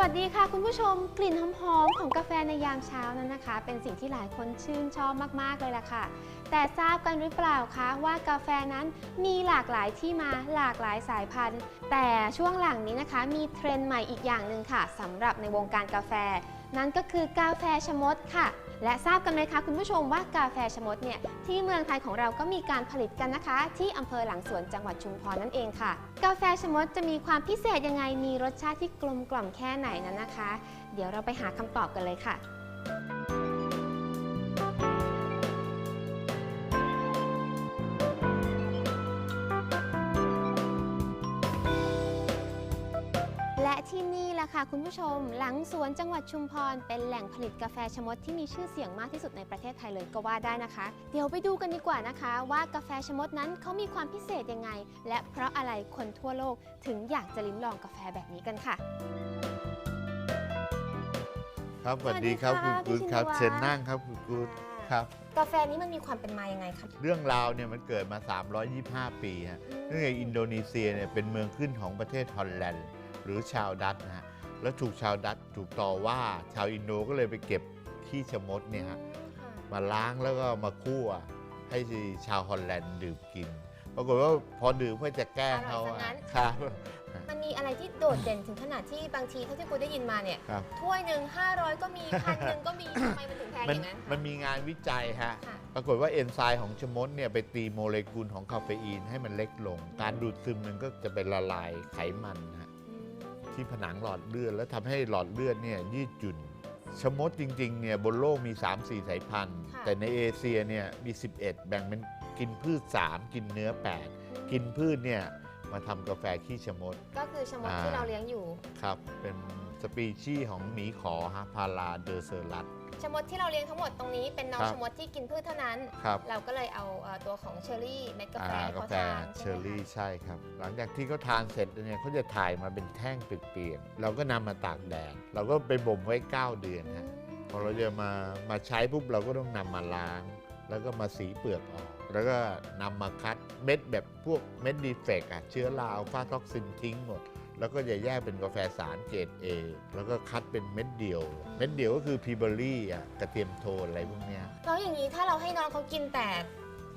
วัสดีค่ะคุณผู้ชมกลิ่นหอมๆของกาแฟในยามเช้านั้นนะคะ เป็นสิ่งที่หลายคนชื่นชอบมากๆเลยล่ะค่ะ แต่ทราบกันหรือเปล่าคะว่ากาแฟนั้นมีหลากหลายที่มาหลากหลายสายพันธุ์ แต่ช่วงหลังนี้นะคะมีเทรนด์ใหม่อีกอย่างหนึ่งค่ะสำหรับในวงการกาแฟ นั่นก็คือกาแฟชะมดค่ะ และทราบกันไหมคะคุณผู้ชมว่ากาแฟชะมดเนี่ยที่เมืองไทยของเราก็มีการผลิตกันนะคะ ที่อำเภอหลังสวนจังหวัดชุมพรนั่นเองค่ะ กาแฟชะมดจะมีความพิเศษยังไงมีรสชาติที่กลมกล่อมแค่ไหนนั้นนะคะ เดี๋ยวเราไปหาคำตอบกันเลยค่ะ และที่นี่แหละค่ะคุณผู้ชม หลังสวนจังหวัดชุมพร เป็นแหล่งผลิตกาแฟชะมดที่มีชื่อเสียงมากที่สุดในประเทศไทยเลยก็ว่าได้นะคะ เดี๋ยวไปดูกันดีกว่านะคะ ว่ากาแฟชะมดนั้นเขามีความพิเศษยังไง และเพราะอะไรคนทั่วโลกถึงอยากจะลิ้มลองกาแฟแบบนี้กันค่ะ ครับสวัสดีครับสวัคุณสดีกูค่ะดครับพี่ชินวัตร เชิญนั่งครับคุณกูดค่ะครับ กาแฟนี้มันมีความเป็นมายังไงคะเรื่องราวเนี่ยมันเกิดมา 325 ปีฮะเนื่องจากอินโดนีเซียเนี่ยเป็นเมืองขึ้นของประเทศฮอลแลนด์ห รือชาวดัตช์นะฮะแล้วถูกชาวดัตช์ถูกต่อว่าชาวอินโดก็เลยไปเก็บขี้ชะมดเนี่ยฮะมาล้างแล้วก็มาคั่วให้ชาวฮอลแลนด์ดื่มกิน ปรากฏว่าพอดื่มเพื่อจะแกล้งเขาอร่อยซะงั้อะนครับมันมีอะไรที่โดดเด่นถึงขนาดที่บางทีเท่าที่กูได้ยินมาเนี่ยครับถ้วยหนึ่ง500 ก็มีพันหนึ่งก็มีทำไมมันถึงแพงมัอนย่างนั้นคะมันมีงานวิจัยฮะค่ะปรากฏว่าเอนไซม์ของชะมดเนี่ยไปตีโมเลกุลของคาเฟอีนให้มันเล็กลง การดูดซึมมันก็จะไปละลายไขมันนะฮะอืม ที่ผนังหลอดเลือด แล้วทำให้หลอดเลือดเนี่ยยืดหยุ่นชะมดจริงๆเนี่ยบนโลกมี 3-4 สายพันธุ์ค่ะแต่ในเอเชียเนี่ยมี 11 แบ่งเป็นกินพืช 3 กินเนื้อ 8 กินพืชเนี่ยมาทำกาแฟขี้ชะมด ก็คือชะมดอ่าที่เราเลี้ยงอยู่ ครับ เป็นสปีชีส์ของหมีขอฮะพาราเดอเซอรัส ชะมดที่เราเลี้ยงทั้งหมดตรงนี้เป็นน้องครับชะมดที่กินพืชเท่านั้น ครับ เราก็เลยเอาเอ่อตัวของเชอร์รี่เม็ดกาแฟให้เขาทานเชใช่อไหมรี่คะใช่ครับ หลังจากที่เขาทานเสร็จเนี่ยเขาจะถ่ายมาเป็นแท่งเปลี่ยกๆเราก็นำมาตากแดดเราก็ไปบ่มไว้ 9 เดือนฮะพอเราจะมามาใช้ปุ๊บเราก็ต้องนำมาล้าง แล้วก็มาสีเปลือกออก แล้วก็นำมาคัดเม็ดแบบพวกเม็ดดีเฟกต์อะเชื้อราอัลฟาท็อกซินทิ้งหมด แล้วก็จะแยกเป็นกาแฟสารเกรด A แล้วก็คัดเป็นเม็ดเดียว เม็ดเดียวก็คือพีเบอรี่อะกระเทียมโทนอะไรพวกเนี้ยแล้วอย่างนี้ถ้าเราให้น้องเขากินแต่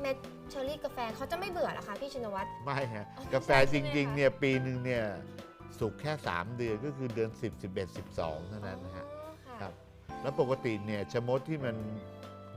เม็ดเชอร์รี่กาแฟเขาจะไม่เบื่อเหรอคะพี่ชินวัตร ไม่ฮะอ๋อกาแฟใช่จใช่ไหมริงคะๆเนี่ยปีหนึ่งเนี่ยสุกแค่ 3 เดือนก็คือเดือน 10 11 12เท่านั้นนะฮะ อ๋อค่ะครับ แล้วปกติเนี่ยชะมดที่มัน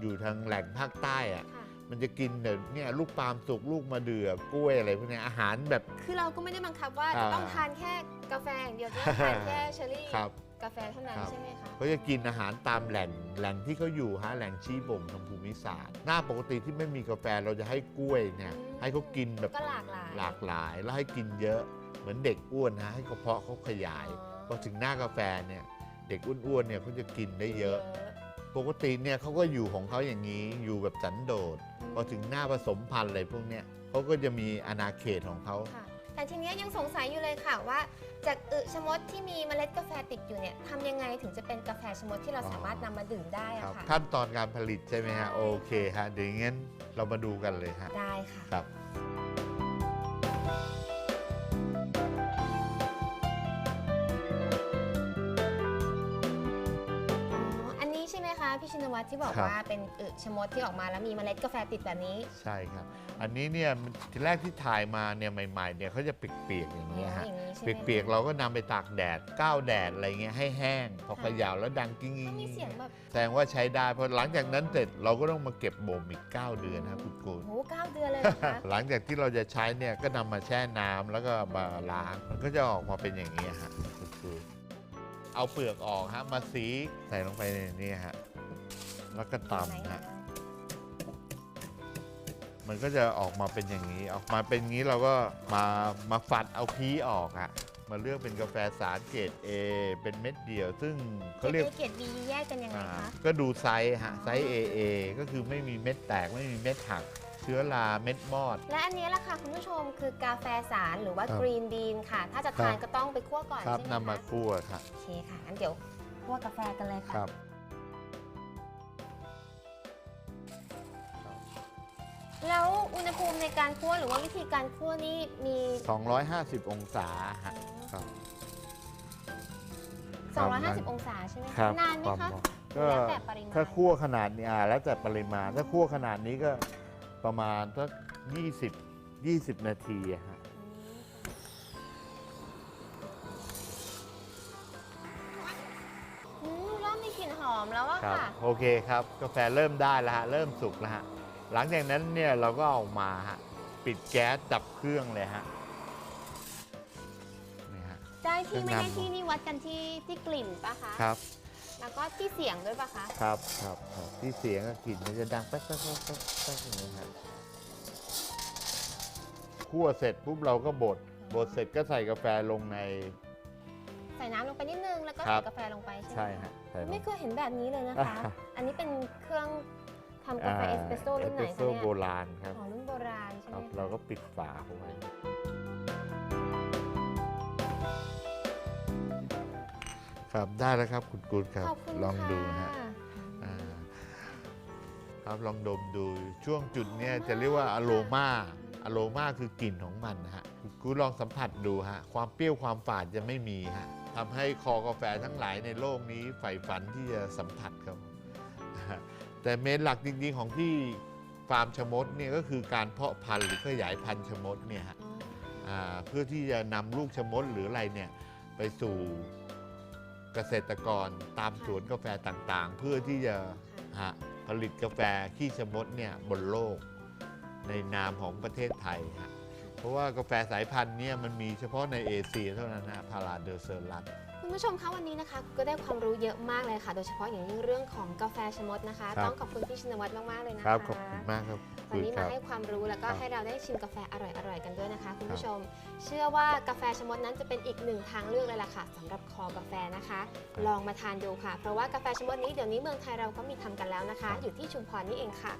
อยู่ทางแหล่งภาคใต้อะค่ะ มันจะกินแบบเนี่ยลูกปาล์มสุกลูกมะเดื่อกล้วยอะไรพวกเนี้ยอาหารแบบ คือเราก็ไม่ได้บังคับว่าอ่าจะต้องทานแค่กาแฟอย่างเดียวจะต้องทานแค่เชอร์รี่ครับกาแฟเท่านั้นครับ ใช่ไหมคะเขาจะกินอาหารตามแหล่งแหล่งที่เขาอยู่ฮะแหล่งชี้บ่งทางภูมิศาสตร์ หน้าปกติที่ไม่มีกาแฟเราจะให้กล้วยเนี่ยอืมให้เขากินแบบก็หลากหลายหลากหลายแล้วให้กินเยอะเหมือนเด็กอ้วนฮะให้กระเพาะเขาขยาย พอถึงหน้ากาแฟเนี่ยเด็กอ้วนๆเนี่ยเขาจะกินได้เยอะ ปกติเนี่ยเขาก็อยู่ของเขาอย่างนี้อยู่แบบสันโดษพอถึงหน้าผสมพันธุ์อะไรพวกเนี้ยเขาก็จะมีอาณาเขตของเขา ค่ะ แต่ทีเนี้ยยังสงสัยอยู่เลยค่ะว่า จากอึชะมดที่มีเมล็ดกาแฟติดอยู่เนี่ยทำยังไงถึงจะเป็นกาแฟชะมดที่เราอ๋อสามารถนำมาดื่มได้ครัอะบค่ะ ขั้นตอนการผลิตใช่ไหมฮะใช่โอเคฮะ เดี๋ยวงั้นเรามาดูกันเลยฮะ ได้ค่ะ ครับ ช่ไหมคะพี่ชินวัตรที่บอกครับ ว่าเป็นอึชะมดที่ออกมาแล้วมีเมล็ดกาแฟติดแบบนี้ใช่ครับ อันนี้เนี่ยทีแรกที่ถ่ายมาเนี่ยใหม่ๆเนี่ยเขาจะเปียกๆอย่างอ๋อเงี้ยฮะ อย่างนี้ใช่ไหมเปียกๆเราก็นำไปตากแดดก้าวแดดอะไรเงี้ยให้แห้ง พอค่ะเขยาวแล้วดังกิ้งก็มีเสียงแบบแสดงว่าใช้ได้พอหลังจากนั้นเสร็จเราก็ต้องมาเก็บบ่มอีก 9 เดือนนะครับคุณกูลโอ้โหเก้าเดือนเลยเหรอคะ หลังจากที่เราจะใช้เนี่ยก็นำมาแช่น้ำแล้วก็มาล้าง มันก็จะออกมาเป็นอย่างนี้ยฮะคุณครู เอาเปลือกออกฮะมาสีใส่ลงไปในนี้ฮะแล้วก็ตำฮะมันก็จะออกมาเป็นอย่างนี้ ออกมาเป็นอย่างนี้เราก็มามาฝัดเอาพีออกฮะมาเลือกเป็นกาแฟสารเกรด A เป็นเม็ดเดียว ซึ่งเขาเรียกเกรดบีแยกกันยังไงอ่าคะ ก็ดูไซส์ฮะอ๋อไซส์ AA ก็คือไม่มีเม็ดแตกไม่มีเม็ดหักเชื้อราเม็ดมอด และอันนี้ล่ะค่ะคุณผู้ชมคือกาแฟสารหรือว่าครับกรีนบีนค่ะ ถ้าจะทานครับ ก็ต้องไปคั่วก่อนครับใช่ไหมนำมาคะคั่วครับโอเคค่ะงั้นเดี๋ยวคั่วกาแฟกันเลยค่ะ ครับ แล้วอุณหภูมิในการคั่วหรือว่าวิธีการคั่วนี่มี250 องศาฮะครับ 250 องศาใช่ไหมครัคะบนานไหมความคะก็แล้วแต่ปริมาณ ถ้าคั่วขนาดนี้อ่าแล้วแต่ปริมาณ ถ้าคั่วขนาดนี้ก็ ประมาณสัก20 20 นาทีอะฮะอืมเริ่มมีกลิ่นหอมแล้วอะครับ ค่ะ โอเคครับ กาแฟเริ่มได้แล้วฮะ เริ่มสุกแล้วฮะ หลังจากนั้นเนี่ยเราก็เอามาฮะ ปิดแก๊สดับเครื่องเลยฮะนี่ฮะ ได้ที่ไม่ได้เครื่องนำที่นี่วัดกันที่ที่กลิ่นปะคะ ครับ แล้วก็ที่เสียงด้วยปะคะ ครับครับครับที่เสียงกับกลิ่นมันจะดังแป๊กแป๊กแป๊กแป๊กแป๊กอย่างนี้ครับคั่วเสร็จปุ๊บเราก็บดบดเสร็จก็ใส่กาแฟลงใน ใส่น้ำลงไปนิดนึง แล้วก็ครัใส่บ กาแฟลงไปใช่ไหมใช่ฮะใส่ลง ไม่เคยเห็นแบบนี้เลยนะคะ อ่า อันนี้เป็นเครื่องทำกาแฟเอสเปรสโซ่รุ่นไหนเอสคะเปรสโซ่เนี่ยโบราณครับอ๋อรุ่นโบราณใช่คไหมรับคะเราก็ปิดฝาเข้าไว้ ครับได้แล้วครับคุณกูดครับ ขอบคุณลองดูฮะค่อ่าครับลองดมดูช่วงจุดเนี้ยหอมมากจะเรียกว่าค่ะอโรมาอโรมาคือกลิ่นของมันนะฮะคุณกูดลองสัมผัสดูฮะความเปรี้ยวความฝาดจะไม่มีฮะทำให้คอกาแฟทั้งหลายในโลกนี้ใฝ่ฝันที่จะสัมผัสครับนะฮะแต่เมนหลักจริงๆของที่ฟาร์มชะมดเนี่ยก็คือการเพาะพันธุ์หรือขยายพันธุ์ชะมดเนี่ยฮะ อ๋อ อ่าเพื่อที่จะนำลูกชะมดหรืออะไรเนี่ยไปสู่ เกษตรกรตามสวนกาแฟต่างๆ เพื่อที่จะค่ะฮะผลิตกาแฟขี้ชะมดเนี่ยบนโลก ในนามของประเทศไทยฮะเพราะว่ากาแฟสายพันธุ์เนี่ยมันมีเฉพาะในเอเชียเท่านั้นนะพาราเดอเซอร์ลัส คุณผู้ชมคะวันนี้นะคะก็ได้ความรู้เยอะมากเลยค่ะ โดยเฉพาะอย่างยิ่งเรื่องของกาแฟชะมดนะคะ ครับ ต้องขอบคุณพี่ชินวัตรมากๆเลยนะคะครับขอบคุณมากครับวันนี้คมารับให้ความรู้แล้วก็ครับให้เราได้ชิมกาแฟอร่อยๆกันด้วยนะคะ คุณผู้ชม เชื่อว่ากาแฟชะมดนั้นจะเป็นอีกหนึ่งทางเลือกเลยล่ะค่ะสำหรับคอกาแฟนะคะ ลองมาทานดูค่ะ เพราะว่ากาแฟชะมดนี้เดี๋ยวนี้เมืองไทยเราก็มีทำกันแล้วนะคะ อยู่ที่ชุมพรนี่เองค่ะ